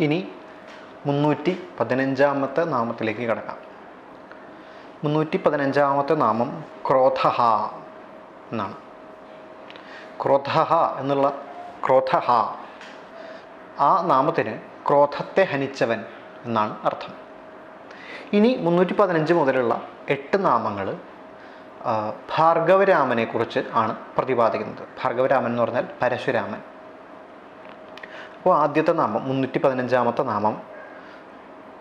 ഇനി മുന്നൂറ്റി പതിനഞ്ചാമത്തെ നാമത്തിലേക്ക് കിടക്കാം. മുന്നൂറ്റി പതിനഞ്ചാമത്തെ നാമം ക്രോധഹ എന്നാണ്. ക്രോധഹ എന്നുള്ള ക്രോധഹ ആ നാമത്തിന് ക്രോധത്തെ ഹനിച്ചവൻ എന്നാണ് അർത്ഥം. ഇനി മുന്നൂറ്റി പതിനഞ്ച് മുതലുള്ള എട്ട് നാമങ്ങൾ ഭാർഗവരാമനെക്കുറിച്ച് ആണ് പ്രതിപാദിക്കുന്നത്. ഭാർഗവരാമൻ എന്ന് പറഞ്ഞാൽ പരശുരാമൻ. അപ്പോൾ ആദ്യത്തെ നാമം മുന്നൂറ്റി പതിനഞ്ചാമത്തെ നാമം.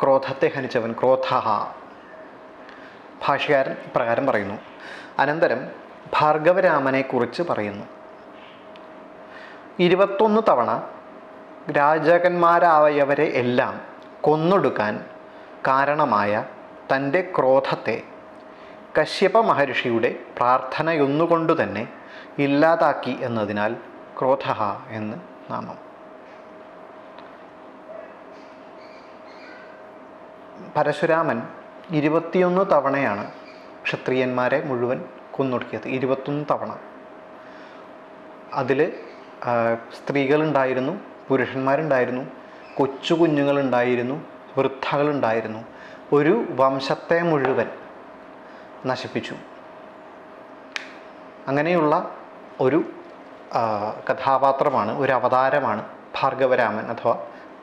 ക്രോധത്തെ ഹനിച്ചവൻ ക്രോധഹ. ഭാഷകാരൻ പ്രകാരം പറയുന്നു. അനന്തരം ഭാർഗവരാമനെ കുറിച്ച് പറയുന്നു. ഇരുപത്തൊന്ന് തവണ രാജാക്കന്മാരായവരെ എല്ലാം കൊന്നൊടുക്കാൻ കാരണമായ തന്റെ ക്രോധത്തെ കശ്യപ മഹർഷിയുടെ പ്രാർത്ഥനയൊന്നുകൊണ്ടു തന്നെ ഇല്ലാതാക്കി എന്നതിനാൽ ക്രോധ എന്ന് നാമം. പരശുരാമൻ ഇരുപത്തിയൊന്ന് തവണയാണ് ക്ഷത്രിയന്മാരെ മുഴുവൻ കൊന്നൊടുക്കിയത്. ഇരുപത്തൊന്ന് തവണ. അതിൽ സ്ത്രീകളുണ്ടായിരുന്നു പുരുഷന്മാരുണ്ടായിരുന്നു കൊച്ചു കുഞ്ഞുങ്ങളുണ്ടായിരുന്നു വൃദ്ധകളുണ്ടായിരുന്നു. ഒരു വംശത്തെ മുഴുവൻ നശിപ്പിച്ചു. അങ്ങനെയുള്ള ഒരു കഥാപാത്രമാണ് ഒരു അവതാരമാണ് ഭാർഗവരാമൻ അഥവാ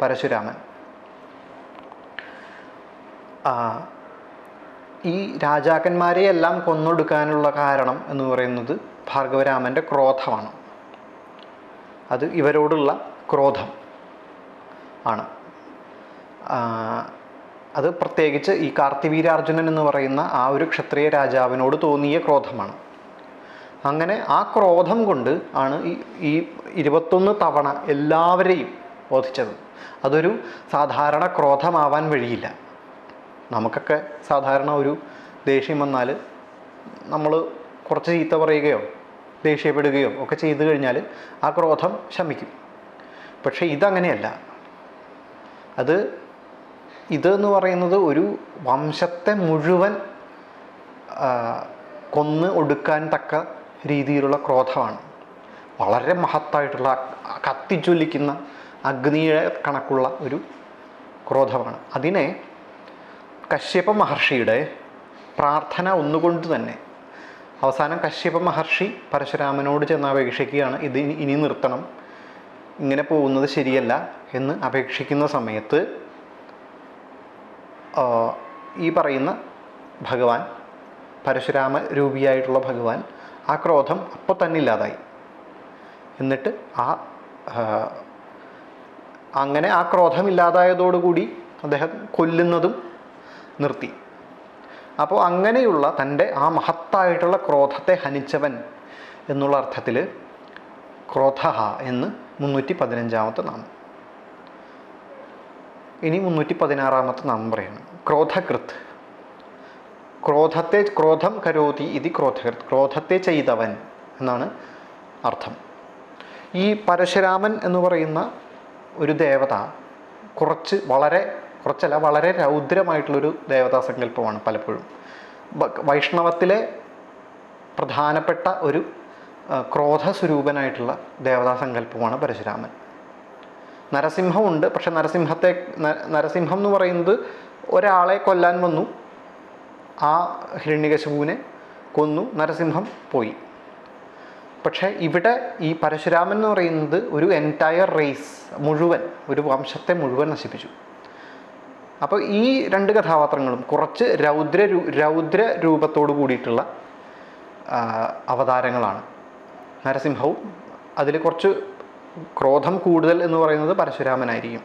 പരശുരാമൻ. ഈ രാജാക്കന്മാരെ എല്ലാം കൊന്നൊടുക്കാനുള്ള കാരണം എന്ന് പറയുന്നത് ഭാർഗവരാമന്റെ ക്രോധമാണ്. അത് ഇവരോടുള്ള ക്രോധം ആണ്. അത് പ്രത്യേകിച്ച് ഈ കാർത്തിവീരാർജുനൻ എന്ന് പറയുന്ന ആ ഒരു ക്ഷത്രിയ രാജാവിനോട് തോന്നിയ ക്രോധമാണ്. അങ്ങനെ ആ ക്രോധം കൊണ്ട് ആണ് ഈ ഈ ഇരുപത്തൊന്ന് തവണ എല്ലാവരെയും ബോധിച്ചത്. അതൊരു സാധാരണ ക്രോധമാവാൻ വഴിയില്ല. നമുക്കൊക്കെ സാധാരണ ഒരു ദേഷ്യം വന്നാൽ നമ്മൾ കുറച്ച് ചീത്ത പറയുകയോ ദേഷ്യപ്പെടുകയോ ഒക്കെ ചെയ്തു കഴിഞ്ഞാൽ ആ ക്രോധം ശമിക്കും. പക്ഷേ ഇതങ്ങനെയല്ല. അത് ഇതെന്ന് പറയുന്നത് ഒരു വംശത്തെ മുഴുവൻ കൊന്ന് ഒടുക്കാൻ തക്ക രീതിയിലുള്ള ക്രോധമാണ്. വളരെ മഹത്തായിട്ടുള്ള കത്തിച്ചൊല്ലിക്കുന്ന അഗ്നിയെ കണക്കുള്ള ഒരു ക്രോധമാണ്. അതിനെ കശ്യപ മഹർഷിയുടെ പ്രാർത്ഥന ഒന്നുകൊണ്ട് തന്നെ. അവസാനം കശ്യപ മഹർഷി പരശുരാമനോട് ചെന്ന് അപേക്ഷിക്കുകയാണ് ഇത് ഇനി- നിർത്തണം. ഇങ്ങനെ പോകുന്നത് ശരിയല്ല എന്ന് അപേക്ഷിക്കുന്ന സമയത്ത് ഈ പറയുന്ന ഭഗവാൻ പരശുരാമ രൂപിയായിട്ടുള്ള ഭഗവാൻ ആ ക്രോധം അപ്പോൾ തന്നെ ഇല്ലാതായി. എന്നിട്ട് ആ, അങ്ങനെ ആ ക്രോധം ഇല്ലാതായതോടുകൂടി അദ്ദേഹം കൊല്ലുന്നതും നിർത്തി. അപ്പോൾ അങ്ങനെയുള്ള തന്റെ ആ മഹത്തായിട്ടുള്ള ക്രോധത്തെ ഹനിച്ചവൻ എന്നുള്ള അർത്ഥത്തിൽ ക്രോധ എന്ന് മുന്നൂറ്റി പതിനഞ്ചാമത്തെ നാമം. ഇനി മുന്നൂറ്റി പതിനാറാമത്തെ നാമം പറയണം. ക്രോധകൃത്. ക്രോധത്തെ ക്രോധം കരോതി ഇത് ക്രോധകൃത്. ക്രോധത്തെ ചെയ്തവൻ എന്നാണ് അർത്ഥം. ഈ പരശുരാമൻ എന്ന് പറയുന്ന ഒരു ദേവത കുറച്ച് വളരെ കുറച്ചല്ല വളരെ രൗദ്രമായിട്ടുള്ളൊരു ദേവതാ സങ്കല്പമാണ് പലപ്പോഴും. വൈഷ്ണവത്തിലെ പ്രധാനപ്പെട്ട ഒരു ക്രോധസ്വരൂപനായിട്ടുള്ള ദേവതാ സങ്കല്പമാണ് പരശുരാമൻ. നരസിംഹമുണ്ട് പക്ഷെ നരസിംഹത്തെ നരസിംഹം എന്ന് പറയുന്നത് ഒരാളെ കൊല്ലാൻ വന്നു. ആ ഹിരണ്യകശുവിനെ കൊന്നു നരസിംഹം പോയി. പക്ഷേ ഇവിടെ ഈ പരശുരാമൻ എന്ന് പറയുന്നത് ഒരു എന്റയർ റേസ് മുഴുവൻ ഒരു വംശത്തെ മുഴുവൻ നശിപ്പിച്ചു. അപ്പോൾ ഈ രണ്ട് കഥാപാത്രങ്ങളും കുറച്ച് രൗദ്ര രൗദ്ര രൂപത്തോട് കൂടിയിട്ടുള്ള അവതാരങ്ങളാണ്. നരസിംഹവും അതിൽ കുറച്ച് ക്രോധം കൂടുതൽ എന്ന് പറയുന്നത് പരശുരാമനായിരിക്കും.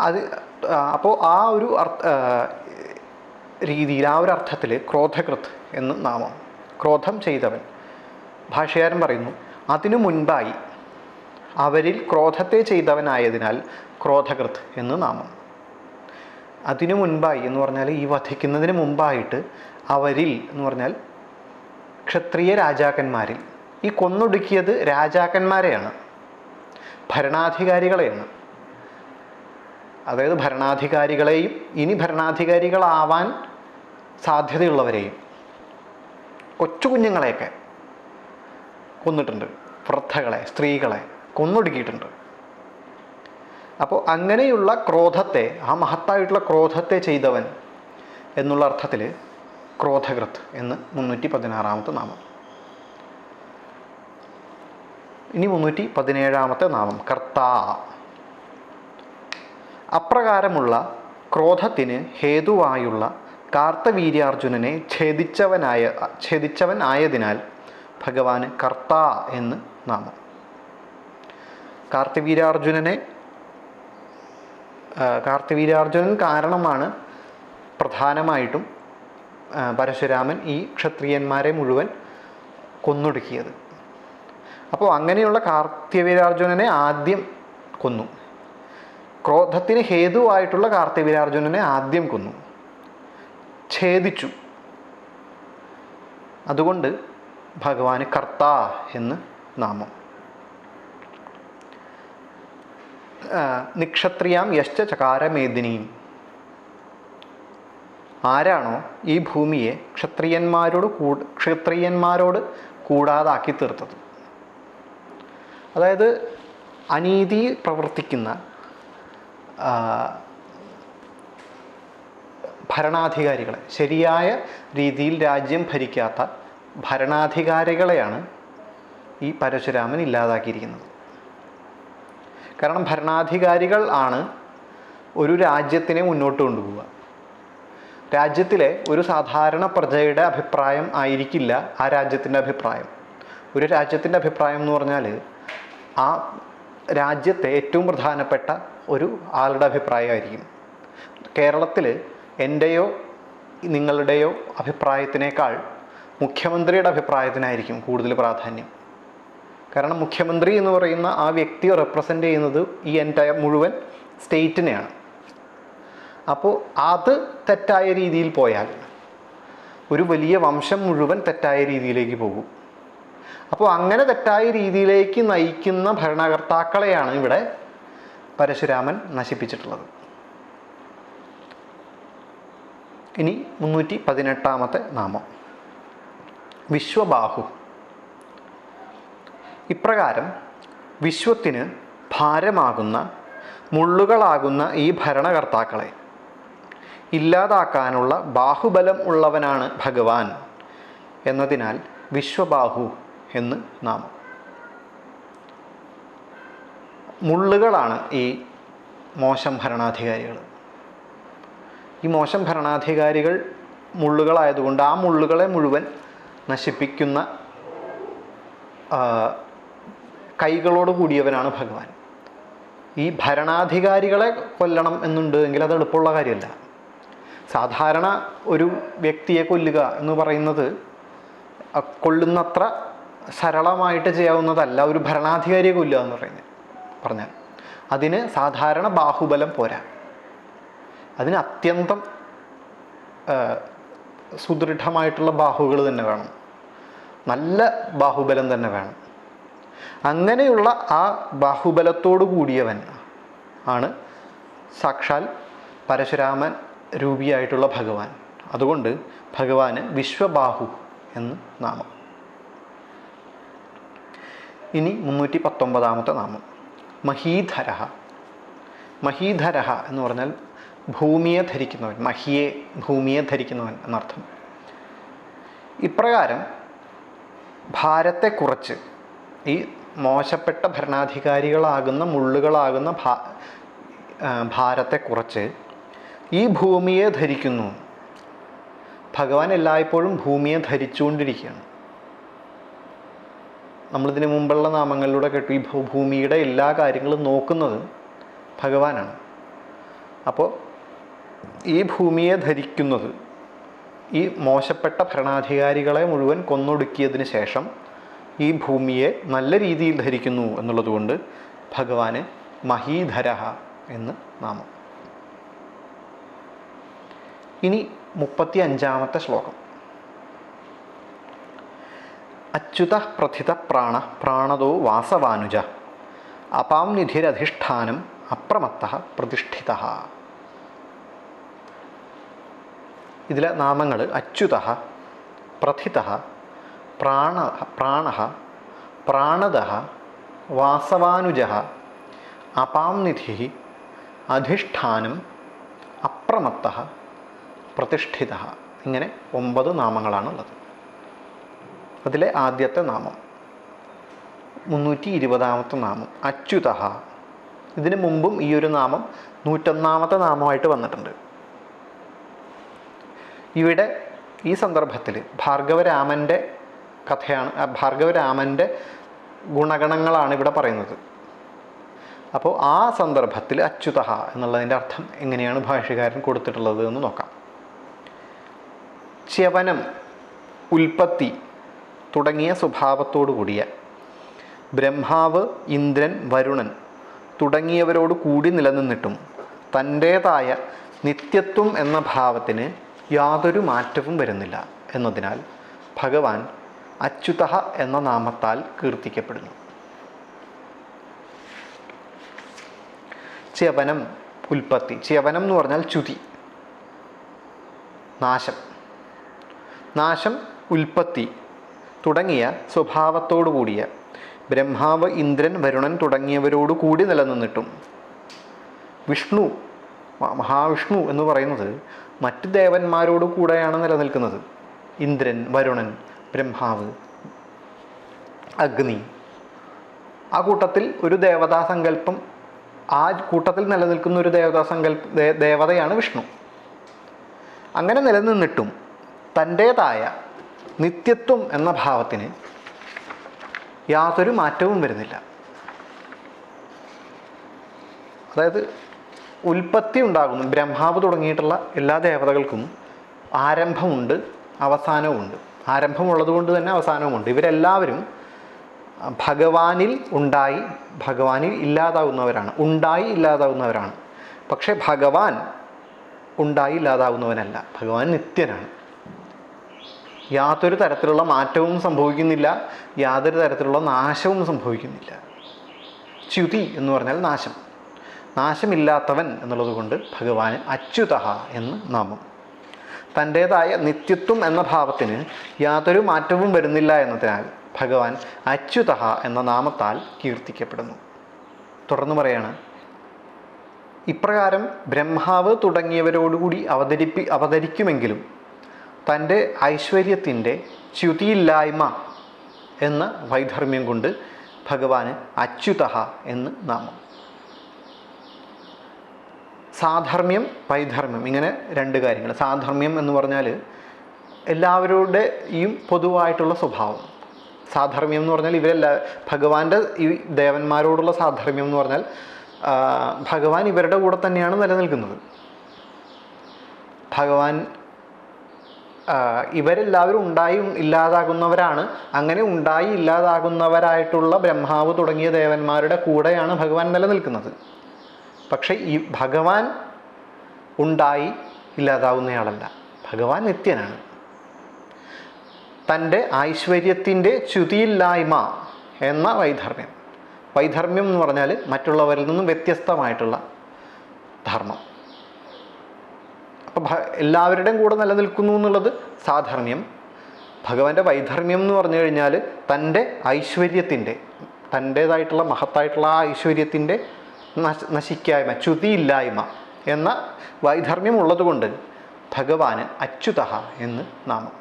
അത് അപ്പോൾ ആ ഒരു അർത്ഥ രീതിയിൽ ആ ഒരു അർത്ഥത്തിൽ ക്രോധകൃത് എന്ന് നാമം. ക്രോധം ചെയ്തവൻ. ഭാഷകാരൻ പറയുന്നു അതിനു മുൻപായി അവരിൽ ക്രോധത്തെ ചെയ്തവനായതിനാൽ ക്രോധകൃത് എന്ന് നാമം. അതിനു മുൻപായി എന്ന് പറഞ്ഞാൽ ഈ വധിക്കുന്നതിന് മുമ്പായിട്ട് അവരിൽ എന്ന് പറഞ്ഞാൽ ക്ഷത്രിയ രാജാക്കന്മാരിൽ ഈ കൊന്നൊടുക്കിയത് രാജാക്കന്മാരെയാണ് ഭരണാധികാരികളെയാണ്. അതായത് ഭരണാധികാരികളെയും ഇനി ഭരണാധികാരികളാവാൻ സാധ്യതയുള്ളവരെയും കൊച്ചു കുഞ്ഞുങ്ങളെയൊക്കെ കൊന്നിട്ടുണ്ട് വൃദ്ധകളെ സ്ത്രീകളെ. കൊന്നൊടുക്കിയിട്ടുണ്ട്. അപ്പോൾ അങ്ങനെയുള്ള ക്രോധത്തെ ആ മഹത്തായിട്ടുള്ള ക്രോധത്തെ ചെയ്തവൻ എന്നുള്ള അർത്ഥത്തിൽ ക്രോധകൃത് എന്ന് മുന്നൂറ്റി പതിനാറാമത്തെ നാമം. ഇനി മുന്നൂറ്റി പതിനേഴാമത്തെ നാമം കർത്താ. അപ്രകാരമുള്ള ക്രോധത്തിന് ഹേതുവായുള്ള കാർത്തവീര്യാർജുനനെ ഛേദിച്ചവനായ ഛേദിച്ചവൻ ആയതിനാൽ ഭഗവാന് കർത്ത എന്ന് നാമം. കാർത്തിവീരാർജുനനെ കാർത്തിവീരാർജുനൻ കാരണമാണ് പ്രധാനമായിട്ടും പരശുരാമൻ ഈ ക്ഷത്രിയന്മാരെ മുഴുവൻ കൊന്നൊടുക്കിയത്. അപ്പോൾ അങ്ങനെയുള്ള കാർത്തിവീരാർജുനനെ ആദ്യം കൊന്നു. ക്രോധത്തിന് ഹേതുവായിട്ടുള്ള കാർത്തിവീരാർജുനനെ ആദ്യം കൊന്നു. ഛേദിച്ചു. അതുകൊണ്ട് ഭഗവാന് കർത്ത എന്ന് നാമം ആ, നിക്ഷത്രിയാം യശ്ച ചകാരമേദിനിയും ആരാണോ ഈ ഭൂമിയെ ക്ഷത്രിയന്മാരോട് കൂ ക്ഷത്രിയന്മാരോട് കൂടാതാക്കി തീർത്തത്? അതായത് അനീതി പ്രവർത്തിക്കുന്ന ഭരണാധികാരികളെ ശരിയായ രീതിയിൽ രാജ്യം ഭരിക്കാത്ത ഭരണാധികാരികളെയാണ് ഈ പരശുരാമൻ ഇല്ലാതാക്കിയിരിക്കുന്നത്. കാരണം ഭരണാധികാരികൾ ആണ് ഒരു രാജ്യത്തിനെ മുന്നോട്ട് കൊണ്ടുപോവുക. രാജ്യത്തിലെ ഒരു സാധാരണ പ്രജയുടെ അഭിപ്രായം ആയിരിക്കില്ല ആ രാജ്യത്തിന്റെ അഭിപ്രായം. ഒരു രാജ്യത്തിന്റെ അഭിപ്രായം എന്ന് പറഞ്ഞാൽ ആ രാജ്യത്തെ ഏറ്റവും പ്രധാനപ്പെട്ട ഒരു ആളുടെ അഭിപ്രായമായിരിക്കും. കേരളത്തിൽ എന്റെയോ നിങ്ങളുടെയോ അഭിപ്രായത്തിനേക്കാൾ മുഖ്യമന്ത്രിയുടെ അഭിപ്രായത്തിനായിരിക്കും കൂടുതൽ പ്രാധാന്യം. കാരണം മുഖ്യമന്ത്രി എന്ന് പറയുന്ന ആ വ്യക്തിയെ റെപ്രസെന്റ് ചെയ്യുന്നത് ഈ എന്റയർ മുഴുവൻ സ്റ്റേറ്റിനെയാണ്. അപ്പോൾ അത് തെറ്റായ രീതിയിൽ പോയാൽ ഒരു വലിയ വംശം മുഴുവൻ തെറ്റായ രീതിയിലേക്ക് പോകും. അപ്പോൾ അങ്ങനെ തെറ്റായ രീതിയിലേക്ക് നയിക്കുന്ന ഭരണകർത്താക്കളെയാണ് ഇവിടെ പരശുരാമൻ നശിപ്പിച്ചിട്ടുള്ളത്. ഇനി മുന്നൂറ്റി പതിനെട്ടാമത്തെ നാമം. വിശ്വബാഹു. ഇപ്രകാരം വിശ്വത്തിന് ഭാരമാകുന്ന മുള്ളുകളാകുന്ന ഈ ഭരണകർത്താക്കളെ ഇല്ലാതാക്കാനുള്ള ബാഹുബലം ഉള്ളവനാണ് ഭഗവാൻ എന്നതിനാൽ വിശ്വബാഹു എന്ന് നാം മുള്ളുകളാണ് ഈ മോശം ഭരണാധികാരികൾ. ഈ മോശം ഭരണാധികാരികൾ മുള്ളുകളായതുകൊണ്ട് ആ മുള്ളുകളെ മുഴുവൻ നശിപ്പിക്കുന്ന കൈകളോട് കൂടിയവനാണ് ഭഗവാൻ. ഈ ഭരണാധികാരികളെ കൊല്ലണം എന്നുണ്ട് എങ്കിൽ അത് എളുപ്പമുള്ള കാര്യമല്ല. സാധാരണ ഒരു വ്യക്തിയെ കൊല്ലുക എന്ന് പറയുന്നത് കൊല്ലുന്നത്ര സരളമായിട്ട് ചെയ്യാവുന്നതല്ല ഒരു ഭരണാധികാരിയെ കൊല്ലുക എന്ന് പറയുന്നത് പറഞ്ഞാൽ. അതിന് സാധാരണ ബാഹുബലം പോരാ. അതിന് അത്യന്തം സുദൃഢമായിട്ടുള്ള ബാഹുകൾ തന്നെ വേണം. നല്ല ബാഹുബലം തന്നെ വേണം. അങ്ങനെയുള്ള ആ ബാഹുബലത്തോടു കൂടിയവൻ ആണ് സാക്ഷാൽ പരശുരാമൻ രൂപിയായിട്ടുള്ള ഭഗവാൻ. അതുകൊണ്ട് ഭഗവാന് വിശ്വബാഹു എന്ന് നാമം. ഇനി മുന്നൂറ്റി പത്തൊമ്പതാമത്തെ നാമം. മഹീധര മഹീധര എന്ന് പറഞ്ഞാൽ ഭൂമിയെ ധരിക്കുന്നവൻ മഹിയെ ഭൂമിയെ ധരിക്കുന്നവൻ എന്നർത്ഥം. ഇപ്രകാരം ഭാരത്തെ കുറച്ച് ഈ മോശപ്പെട്ട ഭരണാധികാരികളാകുന്ന മുള്ളുകളാകുന്ന ഭാ ആ, ഭാരത്തെ കുറച്ച് ഈ ഭൂമിയെ ധരിക്കുന്നു. ഭഗവാൻ എല്ലായ്പ്പോഴും ഭൂമിയെ ധരിച്ചുകൊണ്ടിരിക്കുകയാണ്. നമ്മളിതിനു മുമ്പുള്ള നാമങ്ങളിലൂടെ കേട്ടു ഈ ഭൂമിയുടെ എല്ലാ കാര്യങ്ങളും നോക്കുന്നത് ഭഗവാനാണ്. അപ്പോൾ ഈ ഭൂമിയെ ധരിക്കുന്നത് ഈ മോശപ്പെട്ട ഭരണാധികാരികളെ മുഴുവൻ കൊന്നൊടുക്കിയതിന് ശേഷം ഈ ഭൂമിയെ നല്ല രീതിയിൽ ധരിക്കുന്നു എന്നുള്ളതുകൊണ്ട് ഭഗവാന് മഹീധര എന്ന് നാമം. ഇനി മുപ്പത്തി അഞ്ചാമത്തെ ശ്ലോകം. അച്യുത പ്രഥിത പ്രാണ പ്രാണതോ വാസവാനുജ അപാം നിധിരധിഷ്ഠാനം അപ്രമത്ത പ്രതിഷ്ഠിത. ഇതിലെ നാമങ്ങൾ അച്യുത പ്രഥിത പ്രാണ പ്രാണ പ്രാണദ വാസവാനുജ അപാം നിധി അധിഷ്ഠാനം അപ്രമത്ത പ്രതിഷ്ഠിത ഇങ്ങനെ ഒമ്പത് നാമങ്ങളാണുള്ളത്. അതിലെ ആദ്യത്തെ നാമം മുന്നൂറ്റി ഇരുപതാമത്തെ നാമം അച്യുത. ഇതിനു മുമ്പും ഈ ഒരു നാമം നൂറ്റൊന്നാമത്തെ നാമമായിട്ട് വന്നിട്ടുണ്ട്. ഇവിടെ ഈ സന്ദർഭത്തിൽ ഭാർഗവരാമന്റെ കഥയാണ്. ആ ഭാർഗവരാമന്റെ ഗുണഗണങ്ങളാണ് ഇവിടെ പറയുന്നത്. അപ്പോൾ ആ സന്ദർഭത്തിൽ അച്യുത എന്നുള്ളതിന്റെ അർത്ഥം എങ്ങനെയാണ് ഭാഷകാരൻ കൊടുത്തിട്ടുള്ളത് എന്ന് നോക്കാം. ച്യവനം ഉൽപ്പത്തി തുടങ്ങിയ സ്വഭാവത്തോടു കൂടിയ ബ്രഹ്മാവ് ഇന്ദ്രൻ വരുണൻ തുടങ്ങിയവരോട് കൂടി നിലനിന്നിട്ടും തന്റേതായ നിത്യത്വം എന്ന ഭാവത്തിന് യാതൊരു മാറ്റവും വരുന്നില്ല എന്നതിനാൽ ഭഗവാൻ അച്യുത എന്ന നാമത്താൽ കീർത്തിക്കപ്പെടുന്നു. ച്യവനം ഉൽപ്പത്തി ച്യവനം എന്ന് പറഞ്ഞാൽ ചുതി നാശം. നാശം ഉൽപ്പത്തി തുടങ്ങിയ സ്വഭാവത്തോടു കൂടിയ ബ്രഹ്മാവ് ഇന്ദ്രൻ വരുണൻ തുടങ്ങിയവരോട് കൂടി നിലനിന്നിട്ടും വിഷ്ണു മഹാവിഷ്ണു എന്ന് പറയുന്നത് മറ്റ് ദേവന്മാരോട് കൂടെയാണ് നിലനിൽക്കുന്നത്. ഇന്ദ്രൻ വരുണൻ ബ്രഹ്മാവ് അഗ്നി. ആ കൂട്ടത്തിൽ ഒരു ദേവതാ സങ്കല്പം ആ കൂട്ടത്തിൽ നിലനിൽക്കുന്ന ഒരു ദേവതാ സങ്കല്പ ദേവതയാണ് വിഷ്ണു. അങ്ങനെ നിലനിന്നിട്ടും തന്റേതായ നിത്യത്വം എന്ന ഭാവത്തിന് യാതൊരു മാറ്റവും വരുന്നില്ല. അതായത് ഉൽപ്പത്തി ഉണ്ടാകുന്നു. ബ്രഹ്മാവ് തുടങ്ങിയിട്ടുള്ള എല്ലാ ദേവതകൾക്കും ആരംഭമുണ്ട് അവസാനവുമുണ്ട്. ആരംഭമുള്ളത് കൊണ്ട് തന്നെ അവസാനവുമുണ്ട്. ഇവരെല്ലാവരും ഭഗവാനിൽ ഉണ്ടായി ഭഗവാനിൽ ഇല്ലാതാവുന്നവരാണ്. ഉണ്ടായി ഇല്ലാതാവുന്നവരാണ്. പക്ഷേ ഭഗവാൻ ഉണ്ടായി ഇല്ലാതാവുന്നവനല്ല. ഭഗവാൻ നിത്യനാണ്. യാതൊരു തരത്തിലുള്ള മാറ്റവും സംഭവിക്കുന്നില്ല. യാതൊരു തരത്തിലുള്ള നാശവും സംഭവിക്കുന്നില്ല. ച്യുതി എന്ന് പറഞ്ഞാൽ നാശം. നാശമില്ലാത്തവൻ എന്നുള്ളത് കൊണ്ട് ഭഗവാന് അച്യുത എന്ന് നാമം. തന്റേതായ നിത്യത്വം എന്ന ഭാവത്തിന് യാതൊരു മാറ്റവും വരുന്നില്ല എന്നതിനാൽ ഭഗവാൻ അച്യുതഹ എന്ന നാമത്താൽ കീർത്തിക്കപ്പെടുന്നു. തുടർന്ന് പറയാണ് ഇപ്രകാരം ബ്രഹ്മാവ് തുടങ്ങിയവരോടുകൂടി അവതരിപ്പി അവതരിക്കുമെങ്കിലും തന്റെ ഐശ്വര്യത്തിന്റെ ച്യുതിയില്ലായ്മ എന്ന വൈധർമ്മ്യം കൊണ്ട് ഭഗവാന് അച്യുതഹ എന്ന് നാമം. സാധർമ്മ്യം വൈധർമ്മ്യം ഇങ്ങനെ രണ്ട് കാര്യങ്ങൾ. സാധർമ്മ്യം എന്ന് പറഞ്ഞാൽ എല്ലാവരുടെയും പൊതുവായിട്ടുള്ള സ്വഭാവം. സാധർമ്മ്യം എന്ന് പറഞ്ഞാൽ ഇവരെല്ലാ ഭഗവാന്റെ ഈ ദേവന്മാരോടുള്ള സാധർമ്മ്യം എന്ന് പറഞ്ഞാൽ ഭഗവാൻ ഇവരുടെ കൂടെ തന്നെയാണ് നിലനിൽക്കുന്നത്. ഭഗവാൻ ഇവരെല്ലാവരും ഉണ്ടായി ഇല്ലാതാകുന്നവരാണ്. അങ്ങനെ ഉണ്ടായി ഇല്ലാതാകുന്നവരായിട്ടുള്ള ബ്രഹ്മാവ് തുടങ്ങിയ ദേവന്മാരുടെ കൂടെയാണ് ഭഗവാൻ നിലനിൽക്കുന്നത്. പക്ഷേ ഈ ഭഗവാൻ ഉണ്ടായി ഇല്ലാതാവുന്നയാളല്ല. ഭഗവാൻ നിത്യനാണ്. തന്റെ ഐശ്വര്യത്തിന്റെ ച്യുതിയില്ലായ്മ എന്ന വൈധർമ്മ്യം. വൈധർമ്മ്യം എന്ന് പറഞ്ഞാൽ മറ്റുള്ളവരിൽ നിന്നും വ്യത്യസ്തമായിട്ടുള്ള ധർമ്മം. അപ്പോൾ എല്ലാവരുടെയും കൂടെ നിലനിൽക്കുന്നു എന്നുള്ളത് സാധർമ്മ്യം ഭഗവാന്റെ വൈധർമ്മ്യം എന്ന് പറഞ്ഞു കഴിഞ്ഞാൽ തന്റെ ഐശ്വര്യത്തിന്റെ തന്റേതായിട്ടുള്ള മഹത്തായിട്ടുള്ള ആ ഐശ്വര്യത്തിന്റെ നശിക്കായ്മ ച്യുതിയില്ലായ്മ എന്ന വൈധർമ്മ്യം ഉള്ളതുകൊണ്ട് ഭഗവാന് അച്യുത എന്ന് നാമം.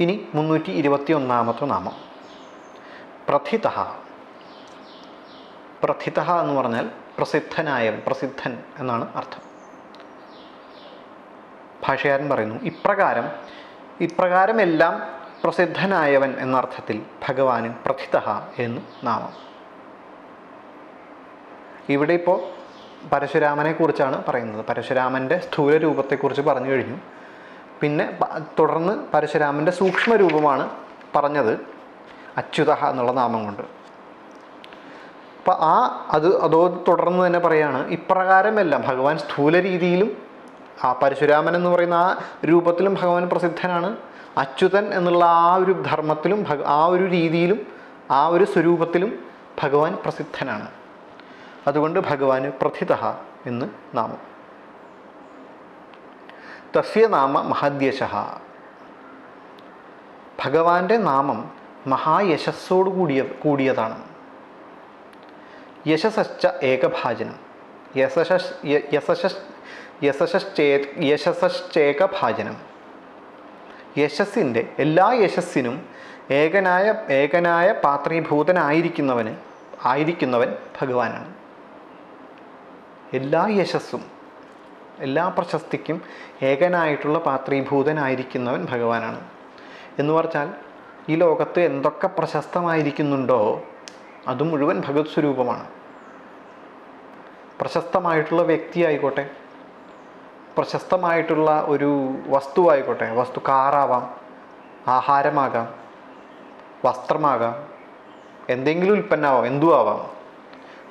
ഇനി മുന്നൂറ്റി ഇരുപത്തി ഒന്നാമത്തെ നാമം. പ്രഥിത പ്രഥിത എന്ന് പറഞ്ഞാൽ പ്രസിദ്ധനായവൻ പ്രസിദ്ധൻ എന്നാണ് അർത്ഥം. ഭാഷകാരൻ പറയുന്നു ഇപ്രകാരം ഇപ്രകാരമെല്ലാം പ്രസിദ്ധനായവൻ എന്നർത്ഥത്തിൽ ഭഗവാന് പ്രഥിത എന്ന് നാമം. ഇവിടെ ഇപ്പോൾ പരശുരാമനെ കുറിച്ചാണ് പറയുന്നത്. പരശുരാമന്റെ സ്ഥൂല രൂപത്തെക്കുറിച്ച് പറഞ്ഞു കഴിഞ്ഞു. പിന്നെ തുടർന്ന് പരശുരാമന്റെ സൂക്ഷ്മ രൂപമാണ് പറഞ്ഞത് അച്യുത എന്നുള്ള നാമം കൊണ്ട്. അപ്പം ആ അത് അതോ തുടർന്ന് തന്നെ പറയാണ് ഇപ്രകാരമെല്ലാം ഭഗവാൻ സ്ഥൂല രീതിയിലും ആ പരശുരാമൻ എന്ന് പറയുന്ന ആ രൂപത്തിലും ഭഗവാൻ പ്രസിദ്ധനാണ്. അച്യുതൻ എന്നുള്ള ആ ഒരു ധർമ്മത്തിലും ആ ഒരു രീതിയിലും ആ ഒരു സ്വരൂപത്തിലും ഭഗവാൻ പ്രസിദ്ധനാണ്. അതുകൊണ്ട് ഭഗവാന് പ്രഥിത എന്ന് നാമം. തസ്യ നാമ മഹദ്യശ. ഭഗവാന്റെ നാമം മഹായശസ്സോട് കൂടിയ കൂടിയതാണ്. യശസശ്ച ഏകഭാജനം. യശശ യശശ യശശ്ചേ ഭാജനം യശസ്സിന്റെ എല്ലാ യശസ്സിനും ഏകനായ ഏകനായ പാത്രീഭൂതനായിരിക്കുന്നവന് ആയിരിക്കുന്നവൻ ഭഗവാനാണ്. എല്ലാ യശസ്സും എല്ലാ പ്രശസ്തിക്കും ഏകനായിട്ടുള്ള പാത്രീഭൂതനായിരിക്കുന്നവൻ ഭഗവാനാണ്. എന്ന് പറഞ്ഞാൽ ഈ ലോകത്ത് എന്തൊക്കെ പ്രശസ്തമായിരിക്കുന്നുണ്ടോ അത് മുഴുവൻ ഭഗവത് സ്വരൂപമാണ് പ്രശസ്തമായിട്ടുള്ള വ്യക്തി ആയിക്കോട്ടെ പ്രശസ്തമായിട്ടുള്ള ഒരു വസ്തുവായിക്കോട്ടെ വസ്തു കാറാവാം ആഹാരമാകാം വസ്ത്രമാകാം എന്തെങ്കിലും ഉൽപ്പന്നമാവാം എന്തും ആവാം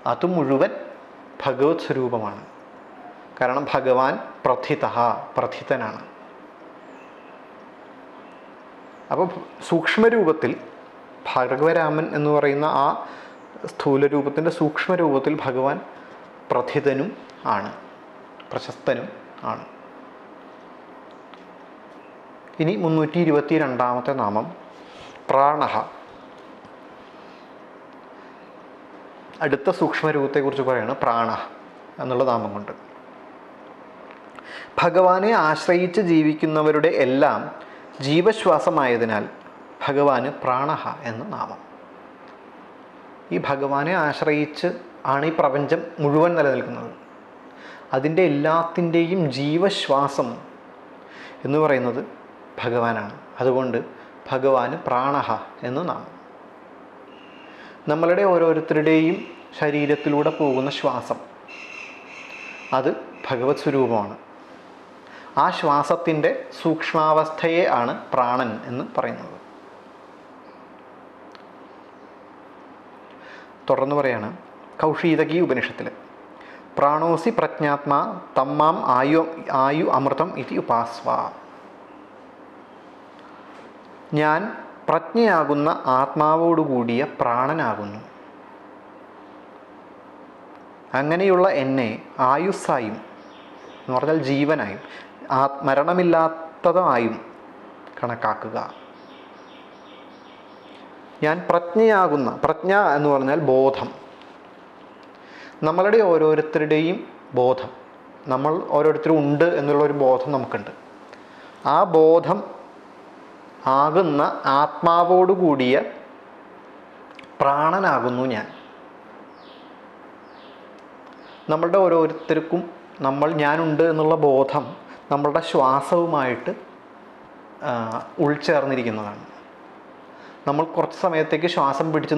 അത് മുഴുവൻ ഭഗവത് സ്വരൂപമാണ്. കാരണം ഭഗവാൻ പ്രഥിത പ്രഥിതനാണ്. അപ്പോൾ സൂക്ഷ്മരൂപത്തിൽ ഭാർഗവരാമൻ എന്ന് പറയുന്ന ആ സ്ഥൂല രൂപത്തിന്റെ സൂക്ഷ്മരൂപത്തിൽ ഭഗവാൻ പ്രഥിതനും ആണ് പ്രശസ്തനും. ആണ്. ഇനി മുന്നൂറ്റി ഇരുപത്തി രണ്ടാമത്തെ നാമം പ്രാണഹ. അടുത്ത സൂക്ഷ്മരൂപത്തെക്കുറിച്ച് പറയുകയാണ് പ്രാണ എന്നുള്ള നാമം കൊണ്ട്. ഭഗവാനെ ആശ്രയിച്ച് ജീവിക്കുന്നവരുടെ എല്ലാം ജീവശ്വാസമായതിനാൽ ഭഗവാന് പ്രാണഹ എന്ന നാമം. ഈ ഭഗവാനെ ആശ്രയിച്ച് ആണ് ഈ പ്രപഞ്ചം മുഴുവൻ നിലനിൽക്കുന്നത്. അതിന്റെ എല്ലാത്തിന്റെയും ജീവശ്വാസം എന്ന് പറയുന്നത് ഭഗവാനാണ്. അതുകൊണ്ട് ഭഗവാന് പ്രാണഹ എന്ന് നാമം. നമ്മളുടെ ഓരോരുത്തരുടെയും ശരീരത്തിലൂടെ പോകുന്ന ശ്വാസം അത് ഭഗവത് സ്വരൂപമാണ്. ആ ശ്വാസത്തിന്റെ സൂക്ഷ്മാവസ്ഥയെ ആണ് പ്രാണൻ എന്ന് പറയുന്നത്. തുടർന്ന് പറയാണ് കൗഷീതകി ഉപനിഷത്തിൽ പ്രാണോസി പ്രജ്ഞാത്മാ തമ്മാം ആയു ആയു അമൃതം ഇതി ഉപാസ്വ. ഞാൻ പ്രജ്ഞയാകുന്ന ആത്മാവോടുകൂടിയ പ്രാണനാകുന്നു. അങ്ങനെയുള്ള എന്നെ ആയുസ്സായും എന്ന് പറഞ്ഞാൽ ജീവനായും ആ മരണമില്ലാത്തതായും കണക്കാക്കുക. ഞാൻ പ്രജ്ഞയാകുന്ന പ്രജ്ഞ എന്ന് പറഞ്ഞാൽ ബോധം. നമ്മളുടെ ഓരോരുത്തരുടെയും ബോധം. നമ്മൾ ഓരോരുത്തരും ഉണ്ട് എന്നുള്ളൊരു ബോധം നമുക്കുണ്ട്. ആ ബോധം ആകുന്ന ആത്മാവോടുകൂടിയ പ്രാണനാകുന്നു ഞാൻ. നമ്മളുടെ ഓരോരുത്തർക്കും നമ്മൾ ഞാനുണ്ട് എന്നുള്ള ബോധം നമ്മളുടെ ശ്വാസവുമായിട്ട് ഉൾച്ചേർന്നിരിക്കുന്നതാണ്. നമ്മൾ കുറച്ച് സമയത്തേക്ക് ശ്വാസം പിടിച്ച്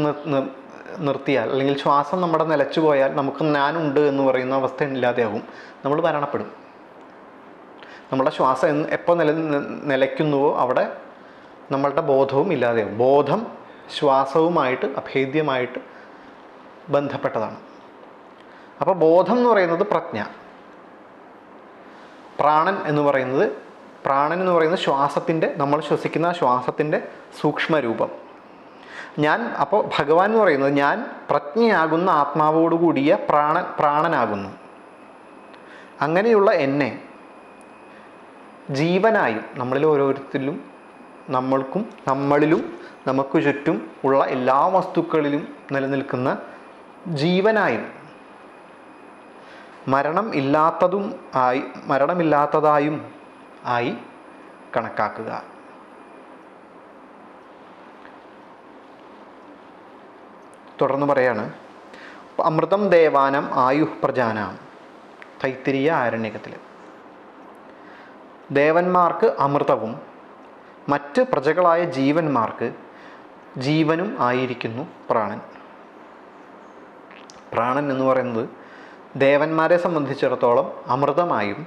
നിർത്തിയാൽ അല്ലെങ്കിൽ ശ്വാസം നമ്മുടെ നിലച്ചു പോയാൽ നമുക്ക് ഞാനുണ്ട് എന്ന് പറയുന്ന അവസ്ഥ ഇല്ലാതെയാകും. നമ്മൾ മരണപ്പെടും. നമ്മുടെ ശ്വാസം എപ്പോൾ നില നിലയ്ക്കുന്നുവോ അവിടെ നമ്മളുടെ ബോധവും ഇല്ലാതെയാകും. ബോധം ശ്വാസവുമായിട്ട് അഭേദ്യമായിട്ട് ബന്ധപ്പെട്ടതാണ്. അപ്പോൾ ബോധം എന്ന് പറയുന്നത് പ്രജ്ഞ. പ്രാണൻ എന്ന് പറയുന്നത് പ്രാണൻ എന്ന് പറയുന്നത് ശ്വാസത്തിന്റെ നമ്മൾ ശ്വസിക്കുന്ന ശ്വാസത്തിന്റെ സൂക്ഷ്മരൂപം ഞാൻ അപ്പോൾ ഭഗവാൻ എന്ന് പറയുന്നത് ഞാൻ പ്രജ്ഞയാകുന്ന ആത്മാവോടുകൂടിയ പ്രാണൻ പ്രാണനാകുന്നു. അങ്ങനെയുള്ള എന്നെ ജീവനായും നമ്മളിൽ ഓരോരുത്തരിലും നമ്മൾക്കും നമ്മളിലും നമുക്ക് ചുറ്റും ഉള്ള എല്ലാ വസ്തുക്കളിലും നിലനിൽക്കുന്ന ജീവനായും മരണം ഇല്ലാത്തതും ആയി മരണമില്ലാത്തതായും ആയി കണക്കാക്കുക. തുടർന്ന് പറയാണ് അമൃതം ദേവാനം ആയുഃ പ്രജാനാം. തൈത്തിരിയ ആരണ്യകത്തിൽ ദേവന്മാർക്ക് അമൃതവും മറ്റ് പ്രജകളായ ജീവന്മാർക്ക് ജീവനും ആയിരിക്കുന്നു പ്രാണൻ. പ്രാണൻ എന്ന് പറയുന്നത് ദേവന്മാരെ സംബന്ധിച്ചിടത്തോളം അമൃതമായും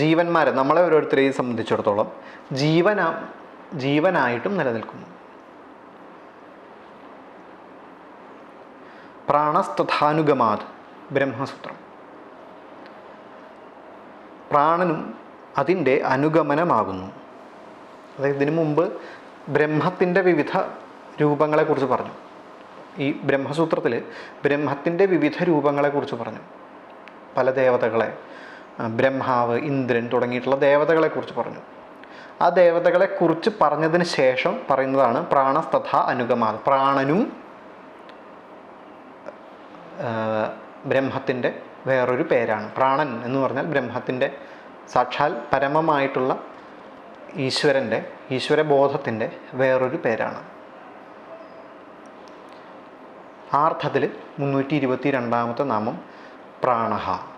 ജീവന്മാരെ നമ്മളെ ഓരോരുത്തരെയും സംബന്ധിച്ചിടത്തോളം ജീവന ജീവനായിട്ടും നിലനിൽക്കുന്നു. പ്രാണസ്തഥാനുഗമാത് ബ്രഹ്മസൂത്രം. പ്രാണനും അതിന്റെ അനുഗമനമാകുന്നു. അതായത് ഇതിനു മുമ്പ് ബ്രഹ്മത്തിന്റെ വിവിധ രൂപങ്ങളെക്കുറിച്ച് പറഞ്ഞു. ഈ ബ്രഹ്മസൂത്രത്തിൽ ബ്രഹ്മത്തിന്റെ വിവിധ രൂപങ്ങളെക്കുറിച്ച് പറഞ്ഞു. പല ദേവതകളെ ബ്രഹ്മാവ് ഇന്ദ്രൻ തുടങ്ങിയിട്ടുള്ള ദേവതകളെക്കുറിച്ച് പറഞ്ഞു. ആ ദേവതകളെക്കുറിച്ച് പറഞ്ഞതിന് ശേഷം പറയുന്നതാണ് പ്രാണസ്തഥ അനുഗമാത്. പ്രാണനും ബ്രഹ്മത്തിന്റെ വേറൊരു പേരാണ്. പ്രാണൻ എന്ന് പറഞ്ഞാൽ ബ്രഹ്മത്തിന്റെ സാക്ഷാൽ പരമമായിട്ടുള്ള ഈശ്വരന്റെ ഈശ്വരബോധത്തിന്റെ വേറൊരു പേരാണ്. ആർത്ഥത്തിൽ മുന്നൂറ്റി ഇരുപത്തി രണ്ടാമത്തെ നാമം പ്രാണഹ.